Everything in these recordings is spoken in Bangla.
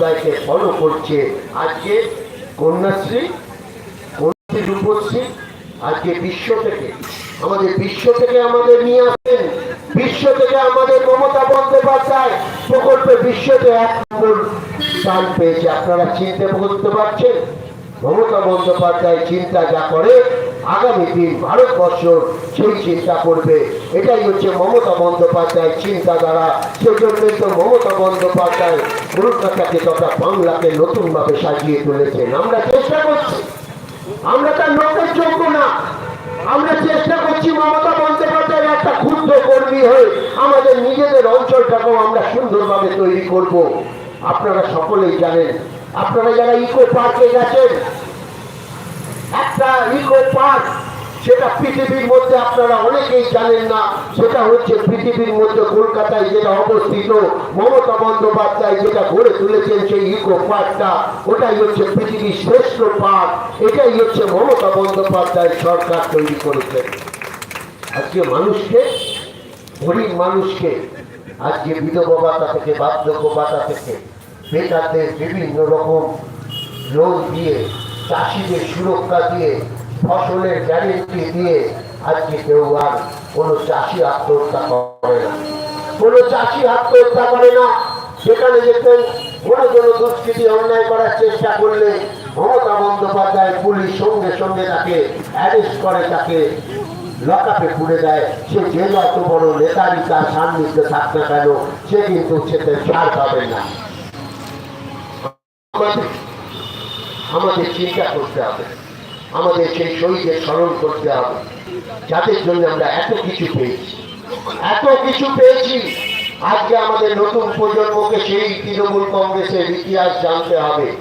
বন্দ্যোপাধ্যায়কে ফলো করছে। আজকে কন্যাশ্রী কন্যাশ্রী রূপশ্রী আজকে বিশ্ব থেকে, আমাদের বিশ্ব থেকে আমাদের নিয়ে আসেন। বিশ্ব থেকে আমাদের মমতা বন্দ্যোপাধ্যায় প্রকল্পে বিশ্বতে এক নম্বর স্থান পেয়েছে। আপনারা চিনতে করতে পারছেন? মমতা বন্দ্যোপাধ্যায় চিন্তা যা করে আগামী দিন ভারতবর্ষ সেই চিন্তা করবে। এটাই হচ্ছে মমতা বন্দ্যোপাধ্যায় চিন্তাধারা। সেজন্যই তো মমতা বন্দ্যোপাধ্যায় কলকাতাকে তথা বাংলাকে নতুনভাবে সাজিয়ে তুলেছেন। আমরা চেষ্টা করছি। আমরা তার লোকের যোগ্য না। আমরা চেষ্টা করছি মমতা বন্দ্যোপাধ্যায়ের একটা ক্ষুদ্র কর্মী হয়ে আমাদের নিজেদের অঞ্চলটাকেও আমরা সুন্দরভাবে তৈরি করব। আপনারা সকলেই জানেন। আপনারা যারা ইকো পার্কে গেছেন একটা ইকো পার্ক সেটা পৃথিবীর মধ্যে আপনারা অনেকেই জানেন না, সেটা হচ্ছে পৃথিবীর মধ্যে কলকাতায় যেটা অবস্থিত, মমতা বন্দ্যোপাধ্যায় যেটা গড়ে তুলেছেন সেই ইকো পার্কটা ওটাই হচ্ছে পৃথিবীর শ্রেষ্ঠ পার্ক এটাই হচ্ছে মমতা বন্দ্যোপাধ্যায় সরকার তৈরি করেছেন। আজকে মানুষকে, গরিব মানুষকে, আজকে বিধবা ভাতা থেকে, বার্ধক্য ভাতা থেকে, বেকারদের বিভিন্ন রকম লোন দিয়ে চাষিদের সুরক্ষা দিয়ে, ফসলের গ্যারেন্টি দিয়ে আজকে কেউ আর কোনো চাষি আত্মহত্যা করে না। কোনো চাষি আত্মহত্যা করে না। সেখানে দেখবেন কোনো কোনো দুষ্কৃতি অন্যায় করার চেষ্টা করলে মমতা বন্দ্যোপাধ্যায় পুলিশ সঙ্গে সঙ্গে তাকে অ্যারেস্ট করে, তাকে লকাপে পুড়ে দেয়। সে যে যত বড় নেতারই তার সান্নিধ্যে থাক না কেন, সে কিন্তু সেতে ছাড় পাবে না। আমাদের চিন্তা করতে হবে। আমাদের সেই শহীদের স্মরণ করতে হবে। যাদের জন্য আমরা এত কিছু পেয়েছি। এত কিছু পেয়েছি। আজকে আমাদের নতুন প্রজন্মকে সেই তৃণমূল কংগ্রেসের ইতিহাস জানতে হবে।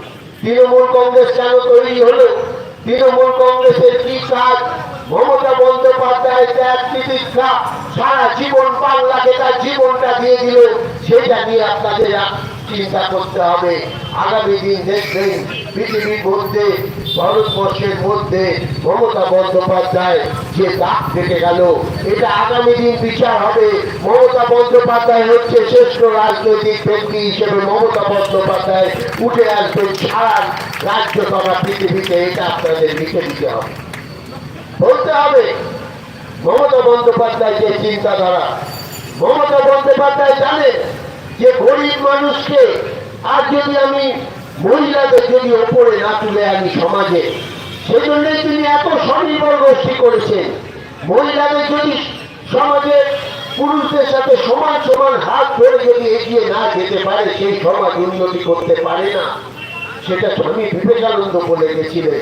তৃণমূল কংগ্রেস কেন তৈরি হলো? তৃণমূল কংগ্রেসের কি কাজ? মমতা বন্দ্যোপাধ্যায় ত্যাগ তিতিক্ষা সারা জীবন বাংলাকে তার জীবনটা দিয়ে দিল, সেটা নিয়ে আপনাদের চিন্তা করতে হবে। আগামী দিন দেখবেন পৃথিবীর মধ্যে ভারতবর্ষের মধ্যে মমতা বন্দ্যোপাধ্যায় যে দাগ কেটে গেল, এটা আগামী দিন বিচার হবে। মমতা বন্দ্যোপাধ্যায় হচ্ছে শ্রেষ্ঠ রাজনৈতিক ব্যক্তি হিসেবে মমতা বন্দ্যোপাধ্যায় উঠে আসবেন সারা রাজ্য তথা পৃথিবীতে, এটা আপনাদের লিখে দিতে হবে। বলতে হবে, মমতা বন্দ্যোপাধ্যায় যে চিন্তাধারা। মমতা বন্দ্যোপাধ্যায় জানে যে গরিব মানুষকে আর যদি আমি মহিলাদের যদি ওপরে না তুলে আনি সমাজে, সেজন্যই তিনি এত স্বনির্ভর গোষ্ঠী করেছেন। মহিলাদের যদি সমাজের পুরুষদের সাথে সমান সমান হাত ধরে যদি এগিয়ে না যেতে পারে, সেই সমাজ উন্নতি করতে পারে না। সেটা স্বামী বিবেকানন্দ বলে গেছিলেন।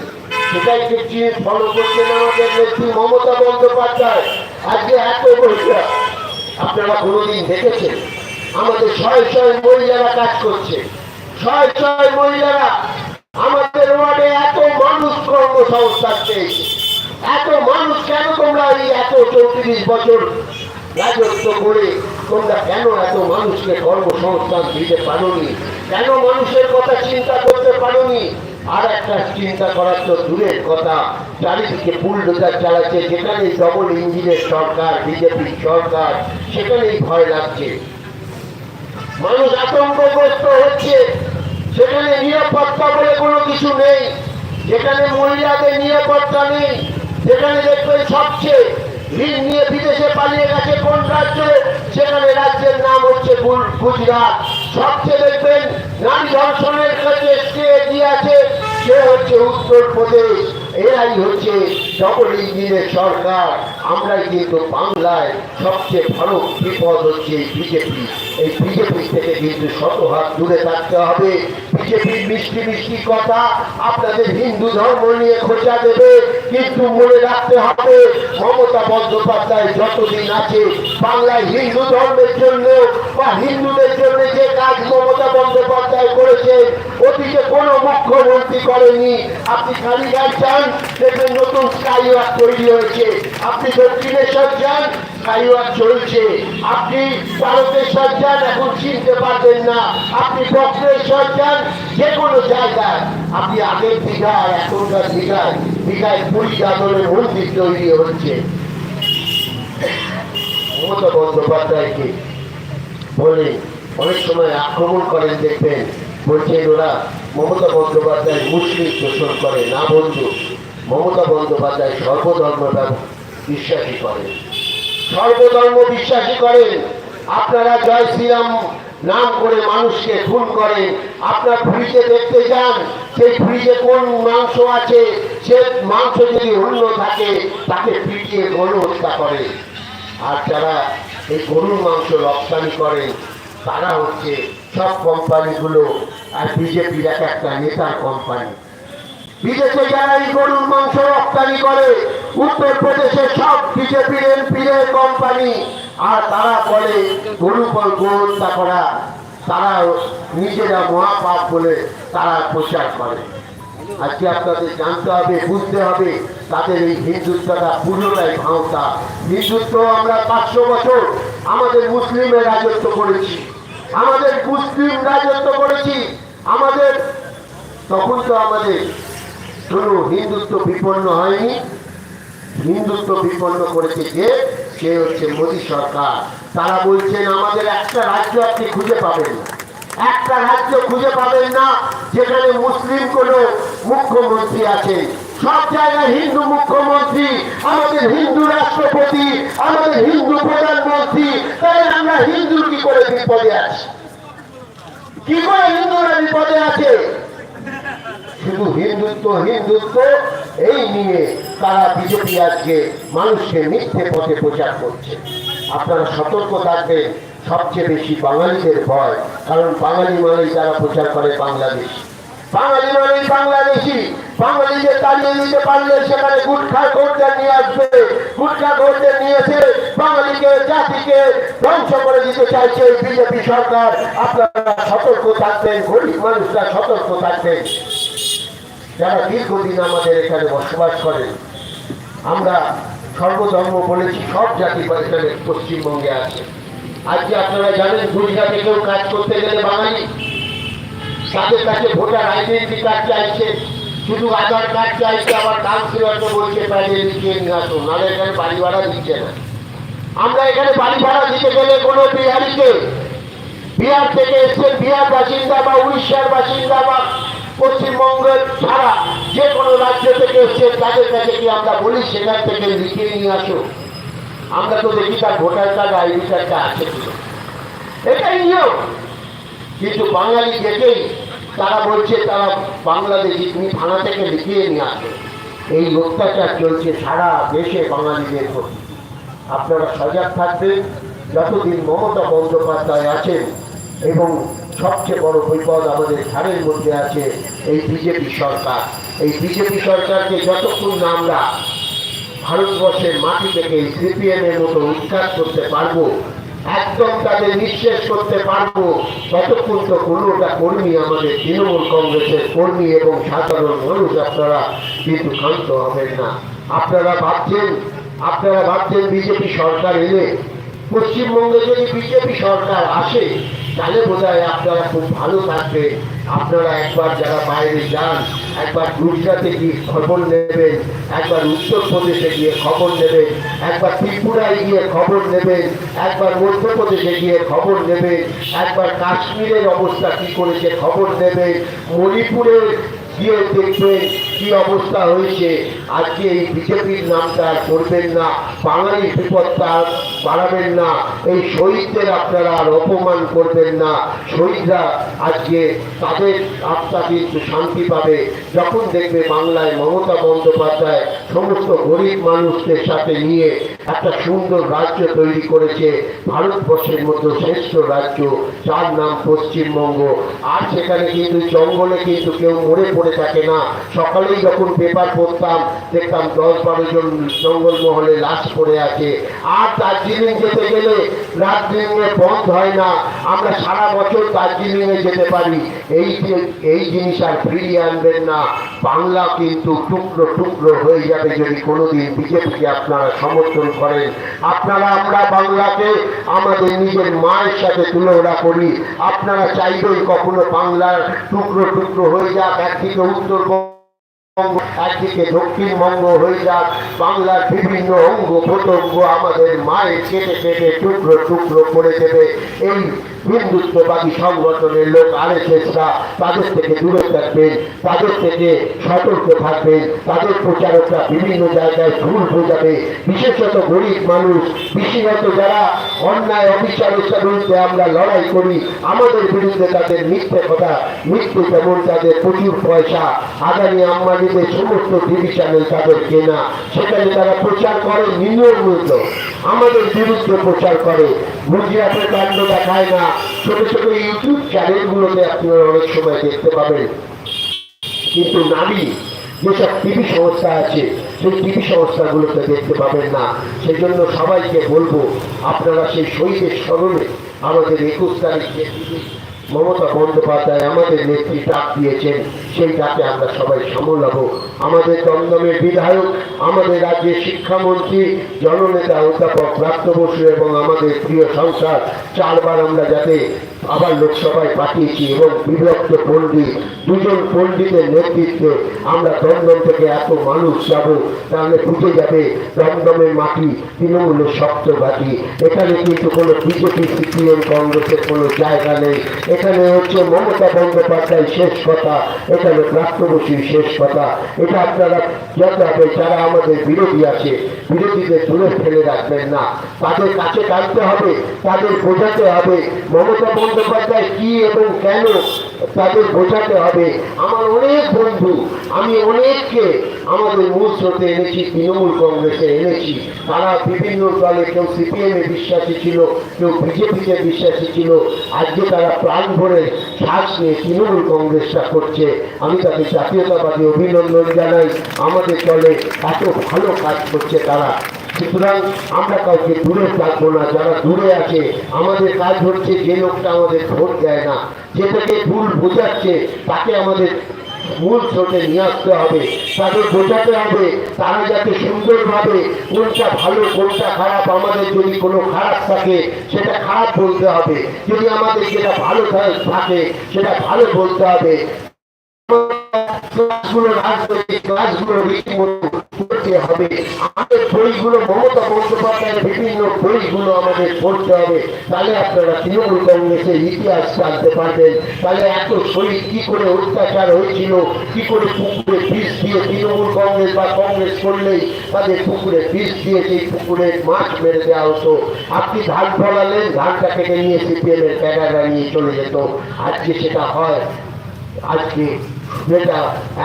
সেটাই দেখছি ফলো করছেন আমাদের নেত্রী মমতা বন্দ্যোপাধ্যায়। আজকে এত মহিলা, আপনারা কোনোদিন দেখেছেন? আমাদের ছয় ছয় মহিলারা কাজ করছে। ছয় ছয় মহিলারা আমাদের ওয়ার্ডে এত মানুষ কর্মসংস্থান পেয়েছে। এত মানুষ কেন তোমরা এই এত চৌত্রিশ বছর রাজত্ব করে তোমরা কেন এত মানুষকে কর্মসংস্থান দিতে পারোনি? কেন মানুষের কথা চিন্তা করতে পারোনি? আর একটা চিন্তা করার তো দূরের কথা, চারিদিকে বুলডোজার চালাচ্ছে, যেখানে ডবল ইঞ্জিনের সরকার, বিজেপির সরকার, সেখানেই ভয় লাগছে। মানুষ আতঙ্কগ্রস্ত হচ্ছে। সেখানে নিরাপত্তা বলে কোনো কিছু নেই। যেখানে মহিলাদের নিরাপত্তা নেই যেখানে দেখবেন সবচেয়ে ঋণ নিয়ে বিদেশে পালিয়ে গেছে কোন রাজ্য? সেখানে রাজ্যের নাম হচ্ছে গুজরাট। সবচেয়ে দেখবেন নারী ধর্ষণের কাছে কে এগিয়ে আছে, সে হচ্ছে উত্তরপ্রদেশ। এরাই হচ্ছে ডবল ইঞ্জিনের সরকার। আমরাই কিন্তু বাংলায় সবচেয়ে ভালো বিপদ হচ্ছে বিজেপি। এই বিজেপি থেকে কিন্তু শত হাত দূরে থাকতে হবে। বিজেপির মিষ্টি মিষ্টি কথা আপনাদের হিন্দু ধর্ম নিয়ে খোঁজা দেবে, কিন্তু মনে রাখতে হবে মমতা বন্দ্যোপাধ্যায় যতদিন আছে বাংলায় হিন্দু ধর্মের জন্য বা হিন্দুদের জন্য যে কাজ মমতা বন্দ্যোপাধ্যায় করেছেন, অতীতে কোনো মুখ্যমন্ত্রী করেনি আপনি কালীঘাট যান, দেখবেন নতুন তৈরি হয়েছে। আপনি দক্ষিণেশ্বর যান চলছে। আপনি ভারতেশ্বর যান এখন চিনতে পারবেন না। আপনি বক্রেশ্বর যান যে কোনো জায়গায়। আপনি আগের এখনকার পুরী মন্দির তৈরি হচ্ছে। মমতা বন্দ্যোপাধ্যায়কে বলে অনেক সময় আক্রমণ করেন, দেখবেন। বলছেন ওরা মমতা বন্দ্যোপাধ্যায় মুসলিম শোষণ করে, না বন্ধু। মমতা বন্দ্যোপাধ্যায় সর্বধর্ম বিশ্বাসী করেন। সর্বধর্ম বিশ্বাসী করেন। আপনারা জয় শ্রীরাম নাম করে মানুষকে খুন করে আপনার ফ্রিজে দেখতে যান, সেই ফ্রিজে কোন মাংস আছে? সে মাংস যদি অন্য থাকে, তাকে পিটিয়ে গরু হত্যা করে। আর যারা এই গরুর মাংস রপ্তানি করেন তারা হচ্ছে সব কোম্পানিগুলো আর বিজেপির এক একটা নেতার কোম্পানি বিদেশে যারা গরুর মাংস রপ্তানি করে। উত্তরপ্রদেশের সব বিজেপির এমপির কোম্পানি। আর তারা বলে, গরু হত্যা করা। তারা নিজেরা মহাপাপ বলে তারা প্রচার করে। আজকে আপনাদের জানতে হবে, বুঝতে হবে, তাদের এই হিন্দুত্বটা পুরোটাই ভাওতা হিন্দুত্ব আমরা পাঁচশো বছর আমাদের মুসলিমের রাজত্ব করেছি। আমাদের মুসলিম রাজত্ব করেছি। আমাদের, তখন তো আমাদের শুধু হিন্দুত্ব বিপন্ন হয়নি। হিন্দুত্ব বিপন্ন করেছে যে সে হচ্ছে মোদী সরকার। তারা বলছেন, আমাদের একটা রাজ্য আপনি খুঁজে পাবেন না। একটা রাজ্য খুঁজে পাবেন না, যেখানে মুসলিম কোনো মুখ্যমন্ত্রী আছে সব জায়গায় হিন্দু মুখ্যমন্ত্রী, আমাদের হিন্দু রাষ্ট্রপতি, আমাদের হিন্দু প্রধানমন্ত্রী। তাই আমরা হিন্দু কি করে বিপদে আছি? কি করে হিন্দুরা বিপদে আছে? শুধু হিন্দুত্ব হিন্দুত্ব, এই নিয়ে তারা বিজেপি আজকে মানুষকে মিথ্যে পথে প্রচার করছে। আপনারা সতর্ক থাকবেন, সবচেয়ে বেশি বাঙালিদের ভয়, কারণ বাঙালি মানেই তারা প্রচার করে বাংলাদেশ। বাঙালি মানেই বাংলাদেশি। বাঙালিদের তাড়িয়ে দিতে পারলে সেখানে গুটখা ঘোরতে নিয়ে আসবে। গুটখা ঘোরতে নিয়ে এসে বাঙালিকে, জাতিকে ধ্বংস করে দিতে চাইছে বিজেপি সরকার। আপনারা সতর্ক থাকবেন, গরিব মানুষরা সতর্ক থাকবেন। যারা দীর্ঘদিন আমাদের এখানে বসবাস করেন, আমরা সর্বধর্ম বলেছি, সব জাতি এখানে পশ্চিমবঙ্গে আছে। আজকে আপনারা জানেন গুজরাটে কেউ কাজ করতে গেলে বাঙালি। তাদের কাছে ভোটার আইডেন্টি কার্ড চাইছে, শুধু আধার কার্ড চাইছে, আবার কাউন্সিলরকে বলছে বাইরে লিখিয়ে নিয়ে আসুন নাহলে এখানে বাড়ি ভাড়া দিচ্ছে না। আমরা এখানে বাড়ি ভাড়া দিতে গেলে কোনো বিহারিকে, বিহার থেকে এসছেন বিহার বাসিন্দা বা উড়িষ্যার বাসিন্দা বা পশ্চিমবঙ্গের ছাড়া যে কোনো রাজ্য থেকে এসছেন তাদের কাছে কি আমরা বলি? সেখান থেকে লিখিয়ে নিয়ে আসো। আমরা তো দেখি তার ভোটার কার্ড, আইডি কার্ডটা আছে এটাই নিয়ম। কিন্তু বাঙালি দেখেই তারা বলছে, তারা বাংলাদেশি তুমি থানা থেকে লিখিয়ে নিয়ে আসো। এই অত্যাচার চলছে সারা দেশে বাঙালিদের প্রতি আপনারা সজাগ থাকবেন। যতদিন মমতা বন্দ্যোপাধ্যায় আছেন এবং সবচেয়ে বড় বিপদ আমাদের ঘাড়ের মধ্যে আছে এই বিজেপি সরকার। এই বিজেপি সরকারকে যতক্ষণ না আমরা ভারতবর্ষের মাটি থেকে সিপিএম এর মতো উৎখাত করতে পারব, একদম তাদের নিঃশেষ করতে পারব, ততক্ষণ তো কোনোটা কর্মী আমাদের তৃণমূল কংগ্রেসের কর্মী এবং সাধারণ মানুষ আপনারা কিন্তু ক্ষান্ত হবেন না। আপনারা ভাবছেন আপনারা ভাবছেন বিজেপি সরকার এলে পশ্চিমবঙ্গে যদি বিজেপি সরকার আসে তাহলে বোধ আপনারা খুব ভালো থাকবে। আপনারা একবার যারা বাইরে যান, একবার গুজরাটে গিয়ে খবর নেবেন, একবার উত্তরপ্রদেশে গিয়ে খবর নেবেন, একবার ত্রিপুরায় গিয়ে খবর নেবেন, একবার মধ্যপ্রদেশে গিয়ে খবর নেবেন, একবার কাশ্মীরের অবস্থা কি করেছে খবর নেবেন মণিপুরের গিয়ে দেখবেন কি অবস্থা হয়েছে? আজকে এই বিজেপির নামটা করবেন না বাঙালি বিপদটা বাড়াবেন না, এই শহীদদের আপনারা আর অপমান করবেন না। শহীদরা আজকে তাদের আত্মা কিন্তু শান্তি পাবে। যখন দেখবে বাংলায় মমতা বন্দ্যোপাধ্যায় সমস্ত গরিব মানুষদের সাথে নিয়ে একটা সুন্দর রাজ্য তৈরি করেছে, ভারতবর্ষের মধ্যে শ্রেষ্ঠ রাজ্য, যার নাম পশ্চিমবঙ্গ। আর সেখানে কিন্তু জঙ্গলে কিন্তু কেউ মরে পড়ে থাকে না। সকালেই যখন পেপার পড়তাম, দেখতাম দশ বারো জন জঙ্গলমহলে লাশ পড়ে আছে। আর দার্জিলিং যেতে গেলে দার্জিলিংয়ে বন্ধ হয় না। আমরা সারা বছর দার্জিলিংয়ে যেতে পারি। এই এই জিনিস আর ফিরিয়ে আনবেন না। বাংলা কিন্তু টুকরো টুকরো হয়ে যাবে যদি কোনোদিন বিজেপিকে আপনারা সমর্থন করেন। আপনারা, আমরা বাংলাকে, আমাদের নিজের মায়ের সাথে তুলনা করি। আপনারা চাইবেন কখনো বাংলার টুকরো টুকরো হয়ে যাক, একদিকে উত্তর দক্ষিণবঙ্গ হয়ে যাক। বাংলার বিভিন্ন অঙ্গ প্রত্যঙ্গ আমাদের মায়ের কেটে কেটে টুকরো টুকরো করে দেবে। এই হিন্দুত্ববাদী সংগঠনের লোক তাদের থেকে দূরে থাকবেন, তাদের থেকে সতর্ক থাকবেন, তাদের প্রচারকরা বিভিন্ন জায়গায় ভুল বিশেষত গরিব মানুষ, বিশেষত যারা অন্যায় অবিচারতার বিরুদ্ধে আমরা লড়াই করি, আমাদের বিরুদ্ধে তাদের মিথ্যে কথা, মিথ্যে যেমন তাদের প্রচুর পয়সা, আদানি আম্বানিদের সমস্ত টিভি চ্যানেল তাদের কেনা সেখানে তারা প্রচার করে মূল্য। আমাদের বিরুদ্ধে প্রচার করে। গুজরাটের কাণ্ড দেখায় না। ছোট ছোট ইউটিউব চ্যানেলগুলোতে আপনারা অনেক সময় দেখতে পাবেন। কিন্তু নারী, যেসব টিভি সংস্থা আছে, সেই টিভি সংস্থাগুলোতে দেখতে পাবেন না। সেই জন্য সবাইকে বলব, আপনারা সেই শহীদের স্মরণে আমাদের একুশ তারিখে মমতা বন্দ্যোপাধ্যায় আমাদের নেত্রী ডাক দিয়েছেন, সেই ডাকে আমরা সবাই সামলাবো আমাদের দমদমের বিধায়ক, আমাদের রাজ্যের শিক্ষামন্ত্রী, জননেতা অধ্যাপক প্রাপ্ত বসু এবং আমাদের প্রিয় সংসার চারবার আমরা যাতে আবার লোকসভায় পাঠিয়েছি এবং বিভক্ত পণ্ডিত, দুজন পণ্ডিতের নেতৃত্বে আমরা দমদম থেকে এত মানুষ যাব, তাহলে বুঝে যাবে দমদমের মাটি, তৃণমূলের শক্ত ঘাটি এখানে কিন্তু কোনো বিজেপি, সিপিএম, কংগ্রেসের কোনো জায়গা নেই। এখানে হচ্ছে মমতা বন্দ্যোপাধ্যায় শেষ কথা, এখানে প্রাপ্তবসীর শেষ কথা। এটা আপনারা যাতে যারা আমাদের বিরোধী আছে, বিরোধীদের দূরে ফেলে রাখবেন না। তাদের কাছে টানতে হবে, তাদের বোঝাতে হবে, মমতা বন্দ্যোপাধ্যায় কি এবং কেন তাদের বোঝাতে হবে? আমার অনেক বন্ধু, আমি অনেককে আমাদের মূল স্রোতে এনেছি, তৃণমূল কংগ্রেসে এনেছি। তারা বিভিন্ন দলে, কেউ সিপিএম বিশ্বাসী ছিল, কেউ বিজেপিতে বিশ্বাসী ছিল। আজকে তারা প্রাণ ভরে শ্বাস নিয়ে তৃণমূল কংগ্রেসটা করছে। আমি তাকে জাতীয়তাবাদী অভিনন্দন জানাই। আমাদের দলে এত ভালো কাজ করছে তারা। সুতরাং আমরা কাউকে দূরে থাকব না, যারা দূরে আছে, আমাদের কাজ হচ্ছে যে লোকটা আমাদের ভোট দেয় না যেটাকে ভুল বোঝাচ্ছে, তাকে আমাদের মূল স্রোতে নিয়ে আসতে হবে তাদের বোঝাতে হবে, তারা যাতে সুন্দরভাবে কোনটা ভালো, কোনটা খারাপ, আমাদের যদি কোনো খারাপ থাকে, সেটা খারাপ বলতে হবে, যদি আমাদের যেটা ভালো থাকে, সেটা ভালো বলতে হবে। ক্লাসগুলো রাজনৈতিক ক্লাসগুলো রীতিমতো করতে হবে। আমাদের বইগুলো মমতা বন্দ্যোপাধ্যায়ের বিভিন্ন বইগুলো আমাদের পড়তে হবে। তাহলে আপনারা তৃণমূল কংগ্রেসের ইতিহাস জানতে পারবেন। তাহলে এত শহীদ কি করে অত্যাচার হয়েছিল, কি করে পুকুরে বিষ দিয়ে তৃণমূল কংগ্রেস বা কংগ্রেস করলেই তাদের পুকুরে বিষ দিয়ে সেই পুকুরে মাছ মেরে দেওয়া হতো। আপনি ধান ফলালেন ধানটা কেটে নিয়ে সিপিএম এর ক্যাডাররা নিয়ে চলে যেত। আজকে সেটা হয়। আজকে যেটা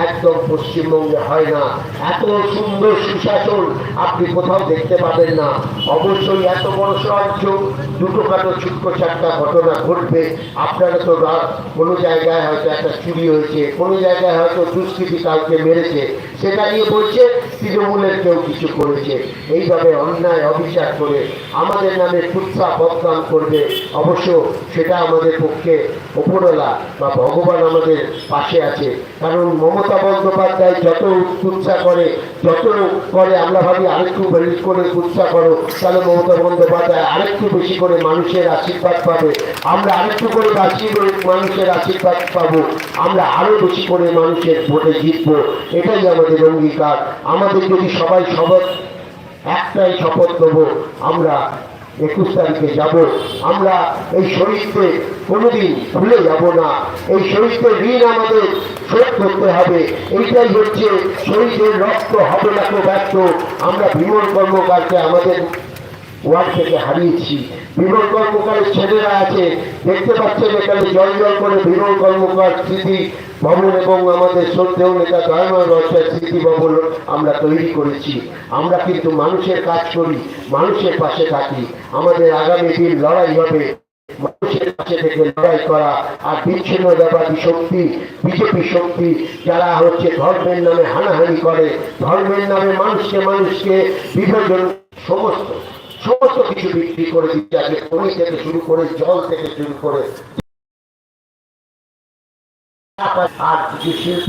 একদম পশ্চিমবঙ্গে হয় না। এত সুন্দর সুশাসন আপনি কোথাও দেখতে পাবেন না। অবশ্যই এত বড় রাজ্য দুটো কাটো ছুটকো চারটা ঘটনা ঘটবে। আপনারা তো কোনো জায়গায় হয়তো একটা চুরি হয়েছে, কোনো জায়গায় হয়তো দুষ্কৃতি কাউকে মেরেছে। সেটা নিয়ে বলছে, তৃণমূলের কেউ কিছু করেছে। এইভাবে অন্যায়, অবিচার করে আমাদের নামে কুৎসা বদনাম করবে। অবশ্য সেটা আমাদের পক্ষে ওপরওয়ালা বা ভগবান আমাদের পাশে আছে। কারণ মমতা বন্দ্যোপাধ্যায় যত কুৎসা করে, যত করে, আমরা ভাবি আরেকটু বেশি করে কুৎসা করো, তাহলে মমতা বন্দ্যোপাধ্যায় আরেকটু বেশি করে মানুষের আশীর্বাদ পাবে। আমরা আরেকটু করে বেশি করে মানুষের আশীর্বাদ পাবো। আমরা আরও বেশি করে মানুষের ভোটে জিতবো। এটাই আমাদের অঙ্গীকার। আমাদের যদি সবাই শপথ, একটাই শপথ নেব, আমরা একুশ তারিখে যাব। আমরা এই শহীদকে কোনোদিন ভুলে যাব না। এই শহীদদের ঋণ আমাদের শোধ করতে হবে। এইটাই হচ্ছে শহীদের রক্ত হবে না তো ব্যর্থ। আমরা বিমল কর্মকারকে আমাদের ওয়ার্ড থেকে হারিয়েছি। বিমল কর্মকারের ছেলেরা আছে। দেখতে পাচ্ছেন এখানে জল জল করে বিমল কর্মকার, স্মৃতি ভবন এবং আমাদের শ্রদ্ধেয় নেতা দয়াময় রচনার স্মৃতি ভবন আমরা তৈরি করেছি। আমরা কিন্তু মানুষের কাজ করি, মানুষের পাশে থাকি। আমাদের আগামী দিন লড়াই হবে। মানুষের কাছে থেকে লড়াই করা আর বিচ্ছিন্নতাবাদী শক্তি, বিজেপি শক্তি, যারা হচ্ছে ধর্মের নামে হানাহানি করে, ধর্মের নামে মানুষকে মানুষকে বিভাজন সমস্ত সমস্ত কিছু বিক্রি করে দিচ্ছে আজকে খনি থেকে শুরু করে জল থেকে শুরু করে। আর কিছু শিল্প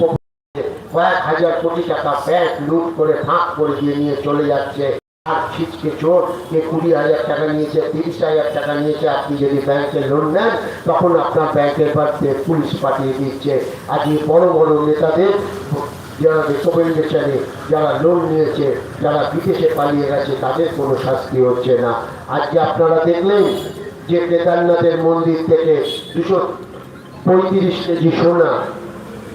কয়েক হাজার কোটি টাকা ব্যাংক লুট করে ফাঁক করে দিয়ে নিয়ে চলে যাচ্ছে। আর ছিচকে চোর কে কুড়ি হাজার টাকা নিয়েছে, তিরিশ হাজার টাকা নিয়েছে, আপনি যদি ব্যাংকে লোন নেন, তখন আপনার ব্যাংকের বাড়িতে পুলিশ পাঠিয়ে দিচ্ছে। আজকে বড় বড় নেতাদের, যারা রেকমেন্ডেশনে যারা লোন নিয়েছে, যারা বিদেশে পালিয়ে গেছে, তাদের কোনো শাস্তি হচ্ছে না। আজকে আপনারা দেখলেন যে কেদারনাথের মন্দির থেকে দুশো পঁয়ত্রিশ কেজি সোনা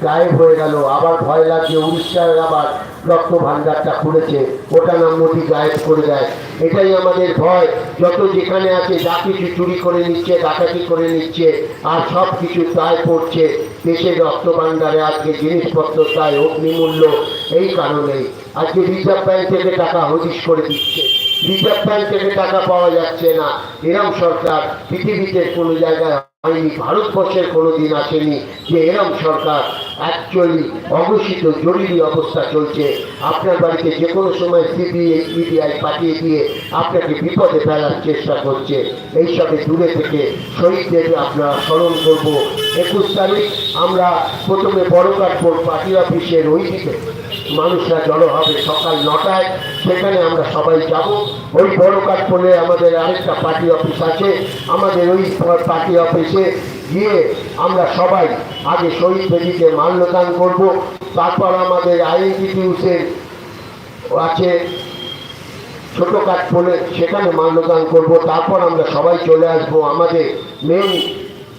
গায়েব হয়ে গেল। আবার ভয় লাগছে উড়িষ্যার আবার রক্ত ভান্ডারটা খুলেছে। ওটা নাম মোদি গায়েব করে দেয়। এটাই আমাদের ভয়। যত যেখানে আছে, যা কিছু চুরি করে নিচ্ছে, ডাকাতি করে নিচ্ছে, আর সব কিছু দায় পড়ছে। দেশের রক্ত ভান্ডারে আজকে জিনিসপত্র তাই অগ্নিমূল্য। এই কারণেই আজকে রিজার্ভ ব্যাঙ্ক থেকে টাকা হদিশ করে দিচ্ছে। রিজার্ভ ব্যাঙ্ক থেকে টাকা পাওয়া যাচ্ছে না। এরম সরকার পৃথিবীতে কোনো জায়গায় হয়নি, ভারতবর্ষের কোনো দিন আসেনি যে এরম সরকার অ্যাকচুয়ালি অঘোষিত জরুরি অবস্থা চলছে। আপনার বাড়িতে যে কোনো সময় সিবিআই, ইডিআই পাঠিয়ে দিয়ে আপনাকে বিপদে ফেলার চেষ্টা করছে। এই এইসবে দূরে থেকে শহীদদের আপনারা স্মরণ করব। একুশ তারিখ আমরা প্রথমে বড় কাঠপুর পার্টি অফিসের ওই দিকে। মানুষরা জড়ো হবে সকাল নটায়। সেখানে আমরা সবাই যাব। ওই বড় কাঠপুরে আমাদের আরেকটা পার্টি অফিস আছে। আমাদের ওই পার্টি অফিসে গিয়ে আমরা সবাই আগে শহীদ বেদিকে মাল্যদান করব। তারপর আমাদের আইএনটিটিউসের আছে ছোট বলে সেখানে মাল্যদান করব। তারপর আমরা সবাই চলে আসব। আমাদের মেন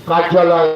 কার্যালয়